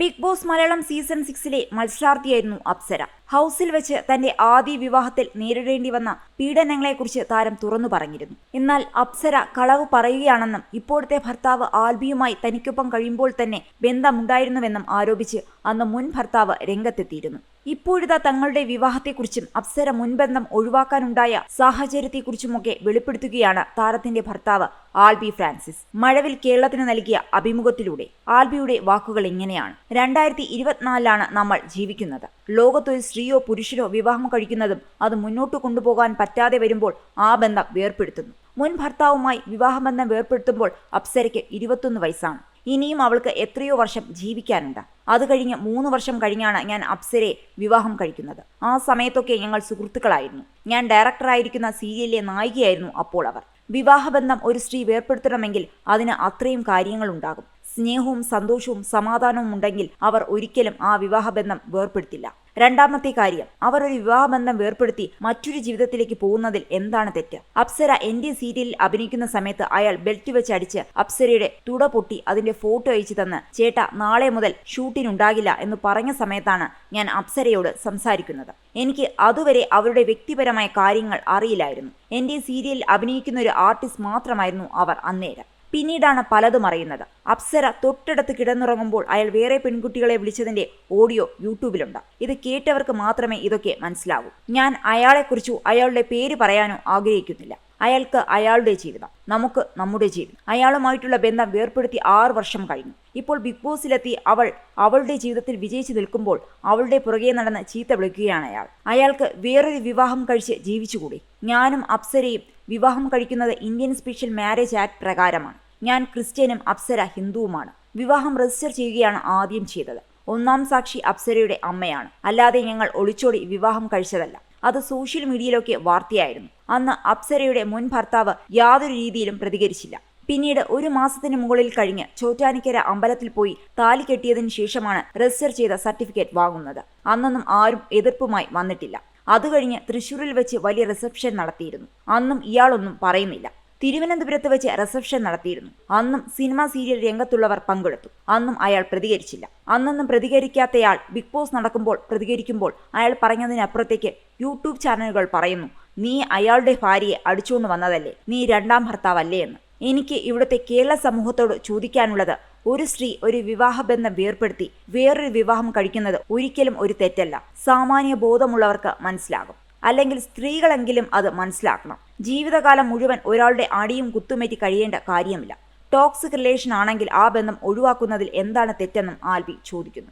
Big Boss Malayalam season സിക്സിലെ മത്സരാർത്ഥിയായിരുന്നു അപ്സര. ഹൗസിൽ വെച്ച് തന്റെ ആദ്യ വിവാഹത്തിൽ നേരിടേണ്ടി വന്ന പീഡനങ്ങളെക്കുറിച്ച് താരം തുറന്നു പറഞ്ഞിരുന്നു. എന്നാൽ അപ്സര കളവ് പറയുകയാണെന്നും ഇപ്പോഴത്തെ ഭർത്താവ് ആൽബിയുമായി തനിക്കൊപ്പം കഴിയുമ്പോൾ തന്നെ ബന്ധമുണ്ടായിരുന്നുവെന്നും ആരോപിച്ച് അന്ന് മുൻ ഭർത്താവ് രംഗത്തെത്തിയിരുന്നു. ഇപ്പോഴിതാ തങ്ങളുടെ വിവാഹത്തെക്കുറിച്ചും അപ്സര മുൻബന്ധം ഒഴിവാക്കാനുണ്ടായ സാഹചര്യത്തെക്കുറിച്ചുമൊക്കെ വെളിപ്പെടുത്തുകയാണ് താരത്തിന്റെ ഭർത്താവ് ആൽബി ഫ്രാൻസിസ്. മഴവിൽ കേരളത്തിന് നൽകിയ അഭിമുഖത്തിലൂടെ ആൽബിയുടെ വാക്കുകൾ എങ്ങനെയാണ് രണ്ടായിരത്തി ഇരുപത്തിനാലിലാണ് നമ്മൾ ജീവിക്കുന്നത്. ലോകത്തൊരു സ്ത്രീയോ പുരുഷനോ വിവാഹം കഴിക്കുന്നതും അത് മുന്നോട്ട് കൊണ്ടുപോകാൻ പറ്റാതെ വരുമ്പോൾ ആ ബന്ധം വേർപ്പെടുത്തുന്നു. മുൻ ഭർത്താവുമായി വിവാഹബന്ധം വേർപ്പെടുത്തുമ്പോൾ അപ്സരയ്ക്ക് ഇരുപത്തൊന്ന് വയസ്സാണ്. ഇനിയും അവൾക്ക് എത്രയോ വർഷം ജീവിക്കാനുണ്ട്. അത് കഴിഞ്ഞ് മൂന്ന് വർഷം കഴിഞ്ഞാണ് ഞാൻ അപ്സരയെ വിവാഹം കഴിക്കുന്നത്. ആ സമയത്തൊക്കെ ഞങ്ങൾ സുഹൃത്തുക്കളായിരുന്നു. ഞാൻ ഡയറക്ടറായിരിക്കുന്ന സീരിയലിലെ നായികയായിരുന്നു അപ്പോൾ അവർ. വിവാഹബന്ധം ഒരു സ്ത്രീ വേർപ്പെടുത്തണമെങ്കിൽ അതിന് അത്രയും കാര്യങ്ങളുണ്ടാകും. സ്നേഹവും സന്തോഷവും സമാധാനവും ഉണ്ടെങ്കിൽ അവർ ഒരിക്കലും ആ വിവാഹബന്ധം വേർപ്പെടുത്തില്ല. രണ്ടാമത്തെ കാര്യം അവർ ഒരു വിവാഹബന്ധം വേർപ്പെടുത്തി മറ്റൊരു ജീവിതത്തിലേക്ക് പോകുന്നതിൽ എന്താണ് തെറ്റ്? അപ്സര എന്റെ സീരിയലിൽ അഭിനയിക്കുന്ന സമയത്ത് അയാൾ ബെൽറ്റ് വെച്ച് അടിച്ച് അപ്സരയുടെ തുട പൊട്ടി അതിന്റെ ഫോട്ടോ അയച്ചു തന്ന് ചേട്ട നാളെ മുതൽ ഷൂട്ടിനുണ്ടാകില്ല എന്ന് പറഞ്ഞ സമയത്താണ് ഞാൻ അപ്സരയോട് സംസാരിക്കുന്നത്. എനിക്ക് അതുവരെ അവരുടെ വ്യക്തിപരമായ കാര്യങ്ങൾ അറിയില്ലായിരുന്നു. എന്റെ സീരിയലിൽ അഭിനയിക്കുന്ന ഒരു ആർട്ടിസ്റ്റ് മാത്രമായിരുന്നു അവർ അന്നേരം. പിന്നീടാണ് പലതും അറിയുന്നത്. അപ്സര തൊട്ടടുത്ത് കിടന്നുറങ്ങുമ്പോൾ അയാൾ വേറെ പെൺകുട്ടികളെ വിളിച്ചതിന്റെ ഓഡിയോ യൂട്യൂബിലുണ്ട്. ഇത് കേട്ടവർക്ക് മാത്രമേ ഇതൊക്കെ മനസ്സിലാവൂ. ഞാൻ അയാളെക്കുറിച്ചോ അയാളുടെ പേര് പറയാനോ ആഗ്രഹിക്കുന്നില്ല. അയാൾക്ക് അയാളുടെ ജീവിതം നമുക്ക് നമ്മുടെ ജീവിതം അയാളുമായിട്ടുള്ള ബന്ധം വേർപ്പെടുത്തി ആറ് വർഷം കഴിഞ്ഞു. ഇപ്പോൾ ബിഗ് ബോസിലെത്തി അവൾ അവളുടെ ജീവിതത്തിൽ വിജയിച്ചു നിൽക്കുമ്പോൾ അവളുടെ പുറകെ നടന്ന് ചീത്ത വിളിക്കുകയാണ് അയാൾ. അയാൾക്ക് വേറൊരു വിവാഹം കഴിച്ച് ജീവിച്ചുകൂടി. ഞാനും അപ്സരയും വിവാഹം കഴിക്കുന്നത് ഇന്ത്യൻ സ്പെഷ്യൽ മാരേജ് ആക്ട് പ്രകാരമാണ്. ഞാൻ ക്രിസ്ത്യനും അപ്സര ഹിന്ദുവുമാണ്. വിവാഹം രജിസ്റ്റർ ചെയ്യുകയാണ് ആദ്യം ചെയ്തത്. ഒന്നാം സാക്ഷി അപ്സരയുടെ അമ്മയാണ്. അല്ലാതെ ഞങ്ങൾ ഒളിച്ചോടി വിവാഹം കഴിച്ചതല്ല. അത് സോഷ്യൽ മീഡിയയിലൊക്കെ വാർത്തയായിരുന്നു. അന്ന് അപ്സരയുടെ മുൻ ഭർത്താവ് യാതൊരു രീതിയിലും പ്രതികരിച്ചില്ല. പിന്നീട് ഒരു മാസത്തിന് മുകളിൽ കഴിഞ്ഞ് ചോറ്റാനിക്കര അമ്പലത്തിൽ പോയി താലി കെട്ടിയതിനു ശേഷമാണ് രജിസ്റ്റർ ചെയ്ത സർട്ടിഫിക്കറ്റ് വാങ്ങുന്നത്. അന്നൊന്നും ആരും എതിർപ്പുമായി വന്നിട്ടില്ല. അതുകഴിഞ്ഞ് തൃശൂരിൽ വെച്ച് വലിയ റിസപ്ഷൻ നടത്തിയിരുന്നു. അന്നും ഇയാളൊന്നും പറയുന്നില്ല. തിരുവനന്തപുരത്ത് വെച്ച് റിസപ്ഷൻ നടത്തിയിരുന്നു. അന്നും സിനിമ സീരിയൽ രംഗത്തുള്ളവർ പങ്കെടുത്തു. അന്നും അയാൾ പ്രതികരിച്ചില്ല. അന്നൊന്നും പ്രതികരിക്കാത്തയാൾ ബിഗ് ബോസ് നടക്കുമ്പോൾ പ്രതികരിക്കുമ്പോൾ അയാൾ പറഞ്ഞതിനപ്പുറത്തേക്ക് യൂട്യൂബ് ചാനലുകൾ പറയുന്നു നീ അയാളുടെ ഭാര്യയെ അടിച്ചുകൊണ്ട് വന്നതല്ലേ? നീ രണ്ടാം ഭർത്താവല്ലേ എന്ന്. എനിക്ക് ഇവിടുത്തെ കേരള സമൂഹത്തോട് ചോദിക്കാനുള്ളത് ഒരു സ്ത്രീ ഒരു വിവാഹബന്ധം വേർപ്പെടുത്തി വേറൊരു വിവാഹം കഴിക്കുന്നത് ഒരിക്കലും ഒരു തെറ്റല്ല. സാമാന്യ ബോധമുള്ളവർക്ക് മനസ്സിലാകും. അല്ലെങ്കിൽ സ്ത്രീകളെങ്കിലും അത് മനസ്സിലാക്കണം. ജീവിതകാലം മുഴുവൻ ഒരാളുടെ അടിയും കുത്തുമേറ്റി കഴിയേണ്ട കാര്യമില്ല. ടോക്സിക് റിലേഷൻ ആണെങ്കിൽ ആ ബന്ധം ഒഴിവാക്കുന്നതിൽ എന്താണ് തെറ്റെന്നും ആൽബി ചോദിക്കുന്നു.